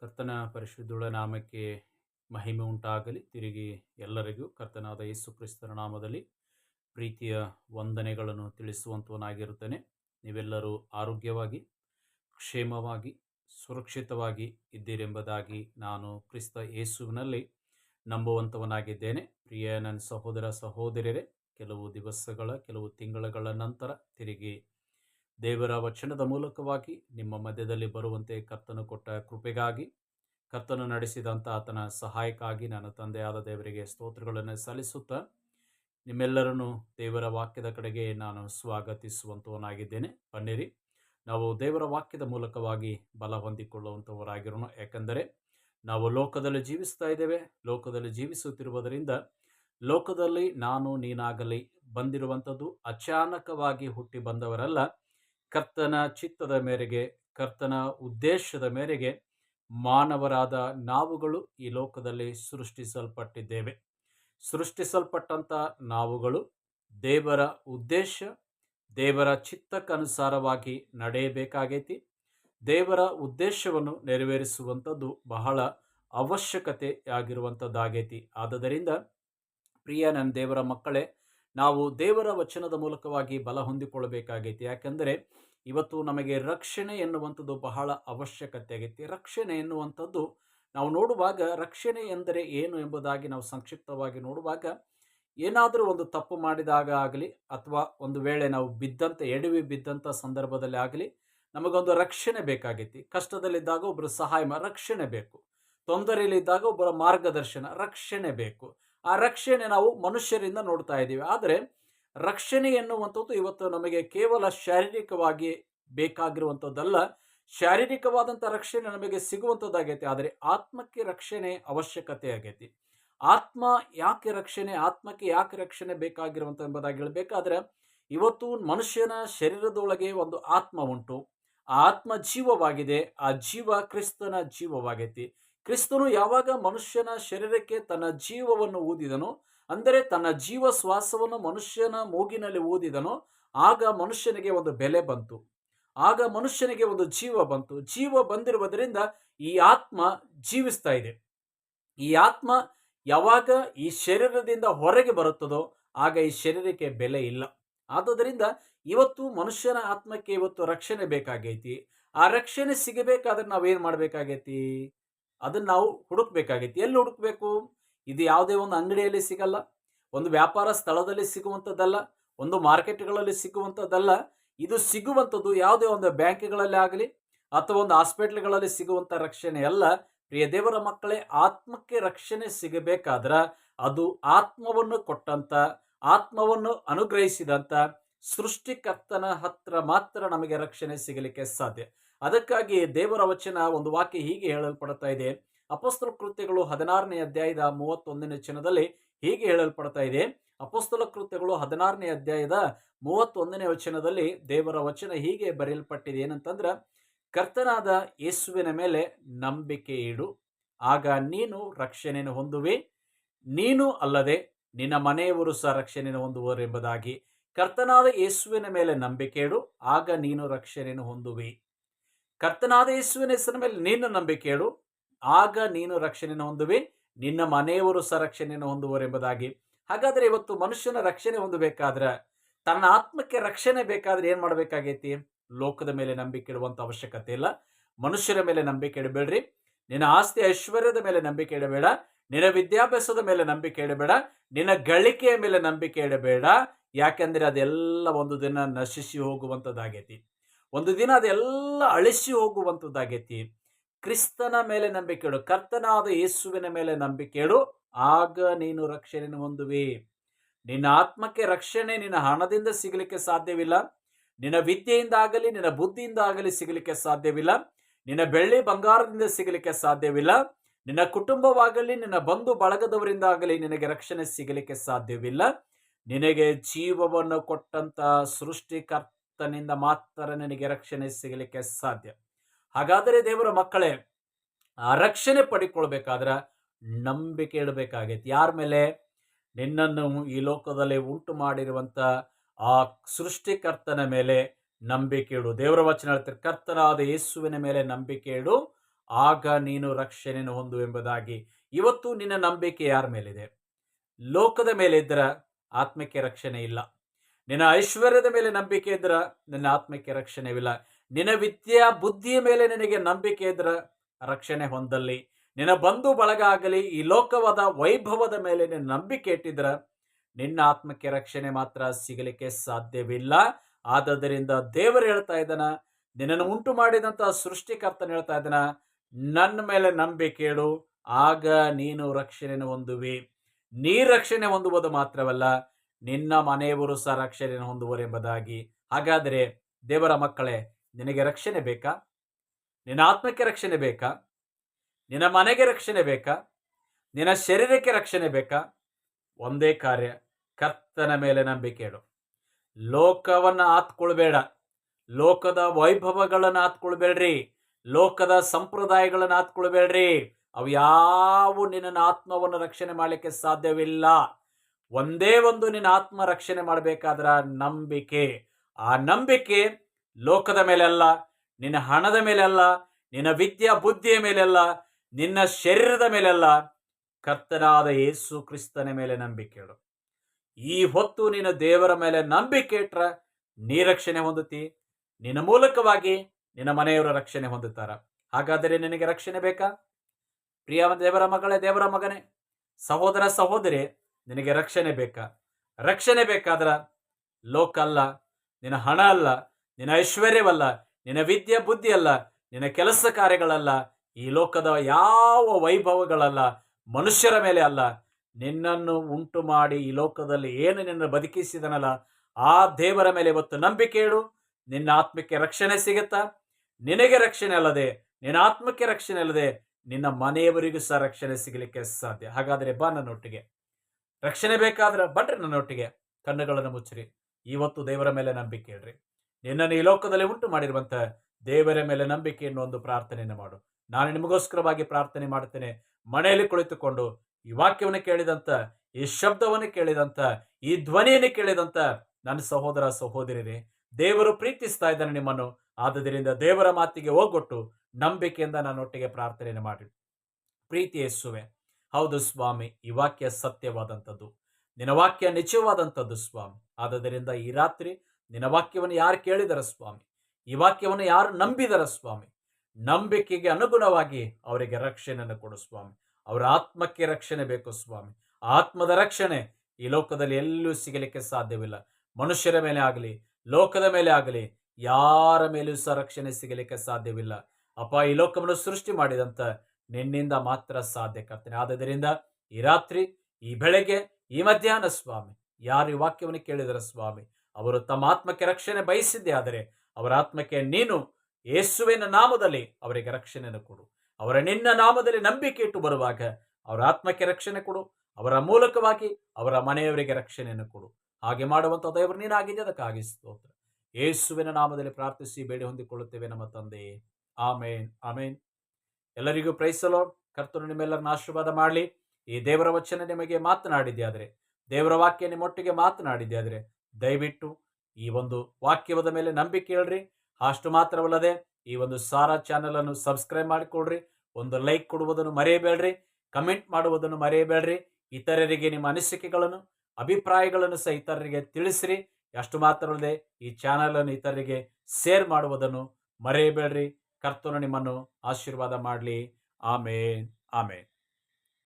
ಕರ್ತನ ಪರಿಶುದ್ಧುಳ ನಾಮಕ್ಕೆ ಮಹಿಮೆ ಉಂಟಾಗಲಿ. ತಿರುಗಿ ಎಲ್ಲರಿಗೂ ಕರ್ತನಾದ ಯೇಸು ಕ್ರಿಸ್ತನ ನಾಮದಲ್ಲಿ ಪ್ರೀತಿಯ ವಂದನೆಗಳನ್ನು ತಿಳಿಸುವಂತವನಾಗಿರುತ್ತೇನೆ. ನೀವೆಲ್ಲರೂ ಆರೋಗ್ಯವಾಗಿ, ಕ್ಷೇಮವಾಗಿ, ಸುರಕ್ಷಿತವಾಗಿ ಇದ್ದೀರೆಂಬುದಾಗಿ ನಾನು ಕ್ರಿಸ್ತ ಯೇಸುವಿನಲ್ಲಿ ನಂಬುವಂಥವನಾಗಿದ್ದೇನೆ ಪ್ರಿಯ ನನ್ನ ಸಹೋದರ ಸಹೋದರಿಯರೇ, ಕೆಲವು ದಿವಸಗಳ, ಕೆಲವು ತಿಂಗಳುಗಳ ನಂತರ ತಿರುಗಿ ದೇವರ ವಚನದ ಮೂಲಕವಾಗಿ ನಿಮ್ಮ ಮಧ್ಯದಲ್ಲಿ ಬರುವಂತೆ ಕರ್ತನು ಕೊಟ್ಟ ಕೃಪೆಗಾಗಿ, ಕರ್ತನು ನಡೆಸಿದಂಥ ಆತನ ಸಹಾಯಕ್ಕಾಗಿ ನನ್ನ ತಂದೆಯಾದ ದೇವರಿಗೆ ಸ್ತೋತ್ರಗಳನ್ನು ಸಲ್ಲಿಸುತ್ತಾ ನಿಮ್ಮೆಲ್ಲರನ್ನು ದೇವರ ವಾಕ್ಯದ ಕಡೆಗೆ ನಾನು ಸ್ವಾಗತಿಸುವಂಥವನಾಗಿದ್ದೇನೆ ಬನ್ನಿರಿ, ನಾವು ದೇವರ ವಾಕ್ಯದ ಮೂಲಕವಾಗಿ ಬಲ ಹೊಂದಿಕೊಳ್ಳುವಂಥವರಾಗಿರೋಣ ಯಾಕಂದರೆ ನಾವು ಲೋಕದಲ್ಲಿ ಜೀವಿಸ್ತಾ ಇದ್ದೇವೆ, ಲೋಕದಲ್ಲಿ ಜೀವಿಸುತ್ತಿರುವುದರಿಂದ ಲೋಕದಲ್ಲಿ ನಾನು ನೀನಾಗಲಿ ಬಂದಿರುವಂಥದ್ದು ಅಚಾನಕವಾಗಿ ಹುಟ್ಟಿ ಬಂದವರಲ್ಲ. ಕರ್ತನ ಚಿತ್ತದ ಮೇರೆಗೆ, ಕರ್ತನ ಉದ್ದೇಶದ ಮೇರೆಗೆ ಮಾನವರಾದ ನಾವುಗಳು ಈ ಲೋಕದಲ್ಲಿ ಸೃಷ್ಟಿಸಲ್ಪಟ್ಟಿದ್ದೇವೆ. ಸೃಷ್ಟಿಸಲ್ಪಟ್ಟಂಥ ನಾವುಗಳು ದೇವರ ಉದ್ದೇಶ, ದೇವರ ಚಿತ್ತಕ್ಕನುಸಾರವಾಗಿ ನಡೆಯಬೇಕಾಗೈತಿ. ದೇವರ ಉದ್ದೇಶವನ್ನು ನೆರವೇರಿಸುವಂಥದ್ದು ಬಹಳ ಅವಶ್ಯಕತೆ ಆಗಿರುವಂಥದ್ದಾಗೈತಿ ಆದ್ದರಿಂದ ಪ್ರಿಯ ನನ್ನ ದೇವರ ಮಕ್ಕಳೇ ನಾವು ದೇವರ ವಚನದ ಮೂಲಕವಾಗಿ ಬಲ ಹೊಂದಿಕೊಳ್ಳಬೇಕಾಗೈತಿ. ಯಾಕಂದರೆ ಇವತ್ತು ನಮಗೆ ರಕ್ಷಣೆ ಎನ್ನುವಂಥದ್ದು ಬಹಳ ಅವಶ್ಯಕತೆ ಆಗೈತಿ. ರಕ್ಷಣೆ ಎನ್ನುವಂಥದ್ದು ನಾವು ನೋಡುವಾಗ ರಕ್ಷಣೆ ಎಂದರೆ ಏನು ಎಂಬುದಾಗಿ ನಾವು ಸಂಕ್ಷಿಪ್ತವಾಗಿ ನೋಡುವಾಗ ಏನಾದರೂ ಒಂದು ತಪ್ಪು ಮಾಡಿದಾಗ ಆಗಲಿ ಅಥವಾ ಒಂದು ವೇಳೆ ನಾವು ಬಿದ್ದಂಥ ಎಡವಿ ಬಿದ್ದಂಥ ಸಂದರ್ಭದಲ್ಲಿ ಆಗಲಿ ನಮಗೊಂದು ರಕ್ಷಣೆ ಬೇಕಾಗೈತಿ. ಕಷ್ಟದಲ್ಲಿದ್ದಾಗ ಒಬ್ಬರು ಸಹಾಯ ರಕ್ಷಣೆ ಬೇಕು. ತೊಂದರೆಯಲ್ಲಿದ್ದಾಗ ಒಬ್ಬರ ಮಾರ್ಗದರ್ಶನ, ರಕ್ಷಣೆ ಬೇಕು. ಆ ರಕ್ಷಣೆ ನಾವು ಮನುಷ್ಯರಿಂದ ನೋಡ್ತಾ ಇದ್ದೀವಿ. ಆದರೆ ರಕ್ಷಣೆ ಎನ್ನುವಂಥದ್ದು ಇವತ್ತು ನಮಗೆ ಕೇವಲ ಶಾರೀರಿಕವಾಗಿ ಬೇಕಾಗಿರುವಂಥದ್ದಲ್ಲ. ಶಾರೀರಿಕವಾದಂಥ ರಕ್ಷಣೆ ನಮಗೆ ಸಿಗುವಂಥದ್ದಾಗೈತಿ. ಆದರೆ ಆತ್ಮಕ್ಕೆ ರಕ್ಷಣೆ ಅವಶ್ಯಕತೆ ಆಗೈತಿ. ಆತ್ಮ ಯಾಕೆ ರಕ್ಷಣೆ, ಆತ್ಮಕ್ಕೆ ಯಾಕೆ ರಕ್ಷಣೆ ಬೇಕಾಗಿರುವಂಥ ಎಂಬುದಾಗಿ ಹೇಳಬೇಕಾದ್ರೆ, ಇವತ್ತು ಮನುಷ್ಯನ ಶರೀರದೊಳಗೆ ಒಂದು ಆತ್ಮ ಉಂಟು. ಆ ಆತ್ಮ ಜೀವವಾಗಿದೆ. ಆ ಜೀವ ಕ್ರಿಸ್ತನ ಜೀವವಾಗೈತಿ. ಕ್ರಿಸ್ತನು ಯಾವಾಗ ಮನುಷ್ಯನ ಶರೀರಕ್ಕೆ ತನ್ನ ಜೀವವನ್ನು ಊದಿದನೋ, ಅಂದರೆ ತನ್ನ ಜೀವ ಶ್ವಾಸವನ್ನು ಮನುಷ್ಯನ ಮೂಗಿನಲ್ಲಿ ಊದಿದನೋ, ಆಗ ಮನುಷ್ಯನಿಗೆ ಒಂದು ಬೆಲೆ ಬಂತು. ಆಗ ಮನುಷ್ಯನಿಗೆ ಒಂದು ಜೀವ ಬಂತು. ಜೀವ ಬಂದಿರುವುದರಿಂದ ಈ ಆತ್ಮ ಜೀವಿಸ್ತಾ ಇದೆ. ಈ ಆತ್ಮ ಯಾವಾಗ ಈ ಶರೀರದಿಂದ ಹೊರಗೆ ಬರುತ್ತದೋ, ಆಗ ಈ ಶರೀರಕ್ಕೆ ಬೆಲೆ ಇಲ್ಲ. ಆದುದರಿಂದ ಇವತ್ತು ಮನುಷ್ಯನ ಆತ್ಮಕ್ಕೆ ಇವತ್ತು ರಕ್ಷಣೆ ಬೇಕಾಗೈತಿ. ಆ ರಕ್ಷಣೆ ಸಿಗಬೇಕಾದ್ರೆ ನಾವೇನು ಮಾಡಬೇಕಾಗೈತಿ? ಅದನ್ನ ನಾವು ಹುಡುಕ್ಬೇಕಾಗೈತಿ. ಎಲ್ಲಿ ಹುಡುಕ್ಬೇಕು? ಇದು ಯಾವುದೇ ಒಂದು ಅಂಗಡಿಯಲ್ಲಿ ಸಿಗಲ್ಲ, ಒಂದು ವ್ಯಾಪಾರ ಸ್ಥಳದಲ್ಲಿ ಸಿಗುವಂಥದ್ದಲ್ಲ, ಒಂದು ಮಾರ್ಕೆಟ್ಗಳಲ್ಲಿ ಸಿಗುವಂಥದ್ದಲ್ಲ. ಇದು ಸಿಗುವಂಥದ್ದು ಯಾವುದೇ ಒಂದು ಬ್ಯಾಂಕ್ಗಳಲ್ಲಿ ಆಗಲಿ ಅಥವಾ ಒಂದು ಹಾಸ್ಪಿಟ್ಲ್ಗಳಲ್ಲಿ ಸಿಗುವಂಥ ರಕ್ಷಣೆ ಅಲ್ಲ. ಪ್ರಿಯ ದೇವರ ಮಕ್ಕಳೇ, ಆತ್ಮಕ್ಕೆ ರಕ್ಷಣೆ ಸಿಗಬೇಕಾದ್ರೆ ಅದು ಆತ್ಮವನ್ನು ಕೊಟ್ಟಂತ ಆತ್ಮವನ್ನು ಅನುಗ್ರಹಿಸಿದಂಥ ಸೃಷ್ಟಿಕರ್ತನ ಹತ್ರ ಮಾತ್ರ ನಮಗೆ ರಕ್ಷಣೆ ಸಿಗಲಿಕ್ಕೆ ಸಾಧ್ಯ. ಅದಕ್ಕಾಗಿ ದೇವರ ವಚನ ಒಂದು ವಾಕ್ಯ ಹೀಗೆ ಹೇಳಲ್ಪಡ್ತಾ ಇದೆ. ಅಪಸ್ತಲ ಕೃತ್ಯಗಳು ಹದಿನಾರನೇ ಅಧ್ಯಾಯದ ಮೂವತ್ತೊಂದನೇ ವಚನದಲ್ಲಿ ಹೀಗೆ ಹೇಳಲ್ಪಡ್ತಾ ಇದೆ. ಅಪಸ್ತಲ ಕೃತ್ಯಗಳು ಹದಿನಾರನೇ ಅಧ್ಯಾಯದ ಮೂವತ್ತೊಂದನೇ ವಚನದಲ್ಲಿ ದೇವರ ವಚನ ಹೀಗೆ ಬರೆಯಲ್ಪಟ್ಟಿದೆ. ಏನಂತಂದ್ರೆ, ಕರ್ತನಾದ ಯೇಸುವಿನ ಮೇಲೆ ನಂಬಿಕೆ ಇಡು. ಆಗ ನೀನು ರಕ್ಷಣೆಯನ್ನು ಹೊಂದುವೆ. ನೀನು ಅಲ್ಲದೆ ನಿನ್ನ ಮನೆಯವರು ಸಹ ರಕ್ಷಣೆಯನ್ನು ಹೊಂದುವರು ಎಂಬುದಾಗಿ. ಕರ್ತನಾದ ಯೇಸುವಿನ ಮೇಲೆ ನಂಬಿಕೆ ಇಡು. ಆಗ ನೀನು ರಕ್ಷಣೆಯನ್ನು ಹೊಂದುವೆ. ಕರ್ತನಾದ ಯೇಸುವಿನ ಹೆಸರಿನ ಮೇಲೆ ನೀನು ನಂಬಿಕೆ ಇಡು ಆಗ ನೀನು ರಕ್ಷಣೆಯನ್ನು ಹೊಂದುವೆ, ನಿನ್ನ ಮನೆಯವರು ಸಹ ರಕ್ಷಣೆಯನ್ನು ಹೊಂದುವರು ಎಂಬುದಾಗಿ. ಹಾಗಾದ್ರೆ ಇವತ್ತು ಮನುಷ್ಯನ ರಕ್ಷಣೆ ಹೊಂದಬೇಕಾದ್ರೆ, ತನ್ನ ಆತ್ಮಕ್ಕೆ ರಕ್ಷಣೆ ಬೇಕಾದ್ರೆ ಏನು ಮಾಡಬೇಕಾಗೈತಿ? ಲೋಕದ ಮೇಲೆ ನಂಬಿಕೆ ಇಡುವಂತ ಅವಶ್ಯಕತೆ ಇಲ್ಲ. ಮನುಷ್ಯರ ಮೇಲೆ ನಂಬಿಕೆ ಇಡಬೇಡ್ರಿ. ನಿನ್ನ ಆಸ್ತಿ ಐಶ್ವರ್ಯದ ಮೇಲೆ ನಂಬಿಕೆ ಇಡಬೇಡ. ನಿನ್ನ ವಿದ್ಯಾಭ್ಯಾಸದ ಮೇಲೆ ನಂಬಿಕೆ ಇಡಬೇಡ. ನಿನ್ನ ಗಳಿಕೆಯ ಮೇಲೆ ನಂಬಿಕೆ ಇಡಬೇಡ. ಯಾಕೆಂದ್ರೆ ಅದೆಲ್ಲ ಒಂದು ದಿನ ನಶಿಸಿ ಹೋಗುವಂಥದ್ದಾಗೈತಿ. ಒಂದು ದಿನ ಅದೆಲ್ಲ ಅಳಿಸಿ ಹೋಗುವಂಥದ್ದಾಗೈತಿ ಕ್ರಿಸ್ತನ ಮೇಲೆ ನಂಬಿಕೆ ಇಡು, ಕರ್ತನಾದ ಯೇಸುವಿನ ಮೇಲೆ ನಂಬಿಕೆ ಇಡು. ಆಗ ನೀನು ರಕ್ಷಣೆಯನ್ನು ಹೊಂದುವೆ. ನಿನ್ನ ಆತ್ಮಕ್ಕೆ ರಕ್ಷಣೆ ನಿನ್ನ ಹಣದಿಂದ ಸಿಗಲಿಕ್ಕೆ ಸಾಧ್ಯವಿಲ್ಲ. ನಿನ್ನ ವಿದ್ಯೆಯಿಂದ ಆಗಲಿ, ನಿನ್ನ ಬುದ್ಧಿಯಿಂದ ಆಗಲಿ ಸಿಗಲಿಕ್ಕೆ ಸಾಧ್ಯವಿಲ್ಲ. ನಿನ್ನ ಬೆಳ್ಳಿ ಬಂಗಾರದಿಂದ ಸಿಗಲಿಕ್ಕೆ ಸಾಧ್ಯವಿಲ್ಲ. ನಿನ್ನ ಕುಟುಂಬವಾಗಲಿ, ನಿನ್ನ ಬಂಧು ಬಳಗದವರಿಂದ ಆಗಲಿ ನಿನಗೆ ರಕ್ಷಣೆ ಸಿಗಲಿಕ್ಕೆ ಸಾಧ್ಯವಿಲ್ಲ. ನಿನಗೆ ಜೀವವನ್ನು ಕೊಟ್ಟಂತ ಸೃಷ್ಟಿಕರ್ತನಿಂದ ಮಾತ್ರ ನಿನಗೆ ರಕ್ಷಣೆ ಸಿಗಲಿಕ್ಕೆ ಸಾಧ್ಯ. ಹಾಗಾದರೆ ದೇವರ ಮಕ್ಕಳೇ ರಕ್ಷಣೆ ಪಡಿಕೊಳ್ಬೇಕಾದ್ರೆ ನಂಬಿಕೆ ಇಡಬೇಕಾಗೈತಿ. ಯಾರ ಮೇಲೆ? ನಿನ್ನನ್ನು ಈ ಲೋಕದಲ್ಲಿ ಉಂಟು ಮಾಡಿರುವಂಥ ಆ ಸೃಷ್ಟಿಕರ್ತನ ಮೇಲೆ ನಂಬಿಕೆ ಇಡು. ದೇವರ ವಚನ ಹೇಳ್ತಾರೆ, ಕರ್ತನಾದ ಯೇಸುವಿನ ಮೇಲೆ ನಂಬಿಕೆ ಇಡು, ಆಗ ನೀನು ರಕ್ಷಣೆಯನ್ನು ಹೊಂದು ಎಂಬುದಾಗಿ. ಇವತ್ತು ನಿನ್ನ ನಂಬಿಕೆ ಯಾರ ಮೇಲಿದೆ? ಲೋಕದ ಮೇಲೆ ಇದ್ದರೆ ಆತ್ಮಕ್ಕೆ ರಕ್ಷಣೆ ಇಲ್ಲ. ನಿನ್ನ ಐಶ್ವರ್ಯದ ಮೇಲೆ ನಂಬಿಕೆ ಇದ್ರ ನಿನ್ನ ಆತ್ಮಕ್ಕೆ ರಕ್ಷಣೆವಿಲ್ಲ ನಿನ್ನ ವಿದ್ಯಾ ಬುದ್ಧಿಯ ಮೇಲೆ ನಿನಗೆ ನಂಬಿಕೆ ಇದ್ರ ರಕ್ಷಣೆ ಹೊಂದಲ್ಲಿ ನಿನ್ನ ಬಂಧು ಬಳಗ ಆಗಲಿ ಈ ಲೋಕವಾದ ವೈಭವದ ಮೇಲೆ ನಿನ್ನ ನಂಬಿಕೆ ಇಟ್ಟಿದ್ರ ನಿನ್ನ ಆತ್ಮಕ್ಕೆ ರಕ್ಷಣೆ ಮಾತ್ರ ಸಿಗಲಿಕ್ಕೆ ಸಾಧ್ಯವಿಲ್ಲ. ಆದ್ದರಿಂದ ದೇವರು ಹೇಳ್ತಾ ಇದ್ದಾನ, ನಿನ್ನನ್ನು ಉಂಟು ಮಾಡಿದಂತಹ ಸೃಷ್ಟಿಕರ್ತನ ಹೇಳ್ತಾ ಇದ್ದಾನ, ನನ್ನ ಮೇಲೆ ನಂಬಿಕೆ ಇಡು, ಆಗ ನೀನು ರಕ್ಷಣೆಯನ್ನು ಹೊಂದುವಿ. ನೀ ರಕ್ಷಣೆ ಹೊಂದುವುದು ಮಾತ್ರವಲ್ಲ ನಿನ್ನ ಮನೆಯವರು ಸಹ ರಕ್ಷಣೆಯನ್ನು ಹೊಂದುವರು ಎಂಬುದಾಗಿ. ಹಾಗಾದರೆ ದೇವರ ಮಕ್ಕಳೇ, ನಿನಗೆ ರಕ್ಷಣೆ ಬೇಕಾ? ನಿನ್ನ ಆತ್ಮಕ್ಕೆ ರಕ್ಷಣೆ ಬೇಕಾ? ನಿನ್ನ ಮನೆಗೆ ರಕ್ಷಣೆ ಬೇಕಾ? ನಿನ್ನ ಶರೀರಕ್ಕೆ ರಕ್ಷಣೆ ಬೇಕಾ? ಒಂದೇ ಕಾರ್ಯ, ಕರ್ತನ ಮೇಲೆ ನಂಬಿಕೆ ಇಡು. ಲೋಕವನ್ನು ಆತ್ಕೊಳ್ಬೇಡ. ಲೋಕದ ವೈಭವಗಳನ್ನು ಆತ್ಕೊಳ್ಬೇಡ್ರಿ. ಲೋಕದ ಸಂಪ್ರದಾಯಗಳನ್ನು ಆತ್ಕೊಳ್ಬೇಡ್ರಿ. ಅವು ಯಾವ ನಿನ್ನ ಆತ್ಮವನ್ನು ರಕ್ಷಣೆ ಮಾಡಲಿಕ್ಕೆ ಸಾಧ್ಯವಿಲ್ಲ. ಒಂದೇ ಒಂದು ನಿನ್ನ ಆತ್ಮ ರಕ್ಷಣೆ ಮಾಡಬೇಕಾದ್ರ ನಂಬಿಕೆ. ಆ ನಂಬಿಕೆ ಲೋಕದ ಮೇಲೆ ಅಲ್ಲ ನಿನ್ನ ಹಣದ ಮೇಲೆ ಅಲ್ಲ ನಿನ್ನ ವಿದ್ಯಾ ಬುದ್ಧಿಯ ಮೇಲೆಲ್ಲ, ನಿನ್ನ ಶರೀರದ ಮೇಲೆಲ್ಲ ಕರ್ತನಾದ ಯೇಸು ಕ್ರಿಸ್ತನ ಮೇಲೆ ನಂಬಿಕೆ ಇಡು. ಈ ಹೊತ್ತು ನಿನ್ನ ದೇವರ ಮೇಲೆ ನಂಬಿಕೆ ಇಟ್ರ ನೀ ರಕ್ಷಣೆ ಹೊಂದುತ್ತಿ, ನಿನ್ನ ಮೂಲಕವಾಗಿ ನಿನ್ನ ಮನೆಯವರ ರಕ್ಷಣೆ ಹೊಂದುತ್ತಾರ. ಹಾಗಾದರೆ ನಿನಗೆ ರಕ್ಷಣೆ ಬೇಕಾ? ಪ್ರಿಯ ದೇವರ ಮಗಳೇ, ದೇವರ ಮಗನೇ, ಸಹೋದರ ಸಹೋದರಿ ನಿನಗೆ ರಕ್ಷಣೆ ಬೇಕಾ? ರಕ್ಷಣೆ ಬೇಕಾದ್ರ ಲೋಕ ಅಲ್ಲ, ನಿನ್ನ ಹಣ ಅಲ್ಲ, ನಿನ್ನ ಐಶ್ವರ್ಯವಲ್ಲ, ನಿನ್ನ ವಿದ್ಯೆ ಬುದ್ಧಿ ಅಲ್ಲ, ನಿನ್ನ ಕೆಲಸ ಕಾರ್ಯಗಳಲ್ಲ, ಈ ಲೋಕದ ಯಾವ ವೈಭವಗಳಲ್ಲ, ಮನುಷ್ಯರ ಮೇಲೆ ಅಲ್ಲ. ನಿನ್ನನ್ನು ಉಂಟು ಮಾಡಿ ಈ ಲೋಕದಲ್ಲಿ ಏನು ನಿನ್ನ ಬದುಕಿಸಿದನಲ್ಲ, ಆ ದೇವರ ಮೇಲೆ ಇವತ್ತು ನಂಬಿಕೆ ಇಡು. ನಿನ್ನ ಆತ್ಮಕ್ಕೆ ರಕ್ಷಣೆ ಸಿಗುತ್ತಾ? ನಿನಗೆ ರಕ್ಷಣೆ ಅಲ್ಲದೆ, ನಿನ್ನ ಆತ್ಮಕ್ಕೆ ರಕ್ಷಣೆ ಅಲ್ಲದೆ, ನಿನ್ನ ಮನೆಯವರಿಗೂ ಸಹ ರಕ್ಷಣೆ ಸಿಗಲಿಕ್ಕೆ ಸಾಧ್ಯ. ಹಾಗಾದರೆ ಬಾ ನನ್ನೊಟ್ಟಿಗೆ. ರಕ್ಷಣೆ ಬೇಕಾದ್ರೆ ಬನ್ರಿ ನನ್ನೊಟ್ಟಿಗೆ. ಕಣ್ಣುಗಳನ್ನು ಮುಚ್ಚಿರಿ. ಇವತ್ತು ದೇವರ ಮೇಲೆ ನಂಬಿಕೆ ಇಡ್ರಿ. ನಿನ್ನನ್ನು ಈ ಲೋಕದಲ್ಲಿ ಉಂಟು ಮಾಡಿರುವಂಥ ದೇವರ ಮೇಲೆ ನಂಬಿಕೆ ಎನ್ನುವ ಒಂದು ಪ್ರಾರ್ಥನೆಯನ್ನು ಮಾಡು. ನಾನು ನಿಮಗೋಸ್ಕರವಾಗಿ ಪ್ರಾರ್ಥನೆ ಮಾಡುತ್ತೇನೆ. ಮನೆಯಲ್ಲಿ ಕುಳಿತುಕೊಂಡು ಈ ವಾಕ್ಯವನ್ನು ಕೇಳಿದಂತ, ಈ ಶಬ್ದವನ್ನು ಕೇಳಿದಂತ, ಈ ಧ್ವನಿಯನ್ನು ಕೇಳಿದಂತ ನನ್ನ ಸಹೋದರ ಸಹೋದರಿರೇ ದೇವರು ಪ್ರೀತಿಸ್ತಾ ಇದ್ದಾನೆ ನಿಮ್ಮನ್ನು. ಆದ್ದರಿಂದ ದೇವರ ಮಾತಿಗೆ ಹೋಗೊಟ್ಟು ನಂಬಿಕೆಯಿಂದ ನನ್ನೊಟ್ಟಿಗೆ ಪ್ರಾರ್ಥನೆಯನ್ನು ಮಾಡಿ. ಪ್ರೀತಿ ಯೇಸುವೆ. ಹೌದು ಸ್ವಾಮಿ, ಈ ವಾಕ್ಯ ಸತ್ಯವಾದಂಥದ್ದು. ನಿನ್ನ ವಾಕ್ಯ ನಿಜವಾದಂಥದ್ದು ಸ್ವಾಮಿ. ಆದ್ದರಿಂದ ಈ ರಾತ್ರಿ ನಿನ್ನ ವಾಕ್ಯವನ್ನು ಯಾರು ಕೇಳಿದರ ಸ್ವಾಮಿ? ಈ ವಾಕ್ಯವನ್ನು ಯಾರು ನಂಬಿದರ ಸ್ವಾಮಿ? ನಂಬಿಕೆಗೆ ಅನುಗುಣವಾಗಿ ಅವರಿಗೆ ರಕ್ಷಣೆಯನ್ನು ಕೊಡು ಸ್ವಾಮಿ. ಅವರ ಆತ್ಮಕ್ಕೆ ರಕ್ಷಣೆ ಬೇಕು ಸ್ವಾಮಿ. ಆತ್ಮದ ರಕ್ಷಣೆ ಈ ಲೋಕದಲ್ಲಿ ಎಲ್ಲೂ ಸಿಗಲಿಕ್ಕೆ ಸಾಧ್ಯವಿಲ್ಲ. ಮನುಷ್ಯರ ಮೇಲೆ ಆಗಲಿ, ಲೋಕದ ಮೇಲೆ ಆಗಲಿ, ಯಾರ ಮೇಲೂ ಸಹ ರಕ್ಷಣೆ ಸಿಗಲಿಕ್ಕೆ ಸಾಧ್ಯವಿಲ್ಲ. ಅಪ್ಪ, ಈ ಲೋಕವನ್ನು ಸೃಷ್ಟಿ ಮಾಡಿದಂತ ನಿನ್ನಿಂದ ಮಾತ್ರ ಸಾಧ್ಯ ಕರ್ತನೆ. ಆದ್ದರಿಂದ ಈ ರಾತ್ರಿ, ಈ ಬೆಳಗ್ಗೆ, ಈ ಮಧ್ಯಾಹ್ನ ಸ್ವಾಮಿ, ಯಾರು ಈ ವಾಕ್ಯವನ್ನು ಕೇಳಿದರ ಸ್ವಾಮಿ, ಅವರು ತಮ್ಮ ಆತ್ಮಕ್ಕೆ ರಕ್ಷಣೆ ಬಯಸಿದ್ದೆ ಆದರೆ ಅವರ ಆತ್ಮಕ್ಕೆ ನೀನು ಯೇಸುವಿನ ನಾಮದಲ್ಲಿ ಅವರಿಗೆ ರಕ್ಷಣೆಯನ್ನು ಕೊಡು. ಅವರ ನಿನ್ನ ನಾಮದಲ್ಲಿ ನಂಬಿಕೆ ಇಟ್ಟು ಬರುವಾಗ ಅವರ ಆತ್ಮಕ್ಕೆ ರಕ್ಷಣೆ ಕೊಡು. ಅವರ ಮೂಲಕವಾಗಿ ಅವರ ಮನೆಯವರಿಗೆ ರಕ್ಷಣೆಯನ್ನು ಕೊಡು. ಹಾಗೆ ಮಾಡುವಂತ ದೇವರು ನೀನಾಗಿದೆ ಅದಕ್ಕಾಗಿ ಸ್ತೋತ್ರ. ಯೇಸುವಿನ ನಾಮದಲ್ಲಿ ಪ್ರಾರ್ಥಿಸಿ, ಬೇಡಿ ಹೊಂದಿಕೊಳ್ಳುತ್ತೇವೆ ನಮ್ಮ ತಂದೆ ಆಮೇನ್ ಆಮೇನ್. ಎಲ್ಲರಿಗೂ ಪ್ರೈಸಲೋ ಕರ್ತನು ನಿಮ್ಮೆಲ್ಲರನ್ನ ಆಶೀರ್ವಾದ ಮಾಡಲಿ. ಈ ದೇವರ ವಚನ ನಿಮಗೆ ಆದರೆ ದೇವರ ವಾಕ್ಯ ನಿಮ್ಮೊಟ್ಟಿಗೆ ಆದರೆ ದಯವಿಟ್ಟು ಈ ಒಂದು ವಾಕ್ಯದ ಮೇಲೆ ನಂಬಿಕೆ ಹೇಳ್ರಿ ಅಷ್ಟು ಮಾತ್ರವಲ್ಲದೆ ಈ ಒಂದು ಸಾರಾ ಚಾನೆಲ್ ಅನ್ನು ಸಬ್ಸ್ಕ್ರೈಬ್ ಮಾಡಿಕೊಡ್ರಿ. ಒಂದು ಲೈಕ್ ಕೊಡುವುದನ್ನು ಮರೆಯಬೇಡ್ರಿ. ಕಮೆಂಟ್ ಮಾಡುವುದನ್ನು ಮರೆಯಬೇಡ್ರಿ. ಇತರರಿಗೆ ನಿಮ್ಮ ಅನಿಸಿಕೆಗಳನ್ನು, ಅಭಿಪ್ರಾಯಗಳನ್ನು ಸಹ ಇತರರಿಗೆ ತಿಳಿಸ್ರಿ. ಅಷ್ಟು ಮಾತ್ರವಲ್ಲದೆ ಈ ಚಾನೆಲ್ ಅನ್ನು ಇತರರಿಗೆ ಶೇರ್ ಮಾಡುವುದನ್ನು ಮರೆಯಬೇಡ್ರಿ. ಕರ್ತನು ನಿಮ್ಮನ್ನು ಆಶೀರ್ವಾದ ಮಾಡಲಿ. ಆಮೇನ್. ಆಮೇನ್.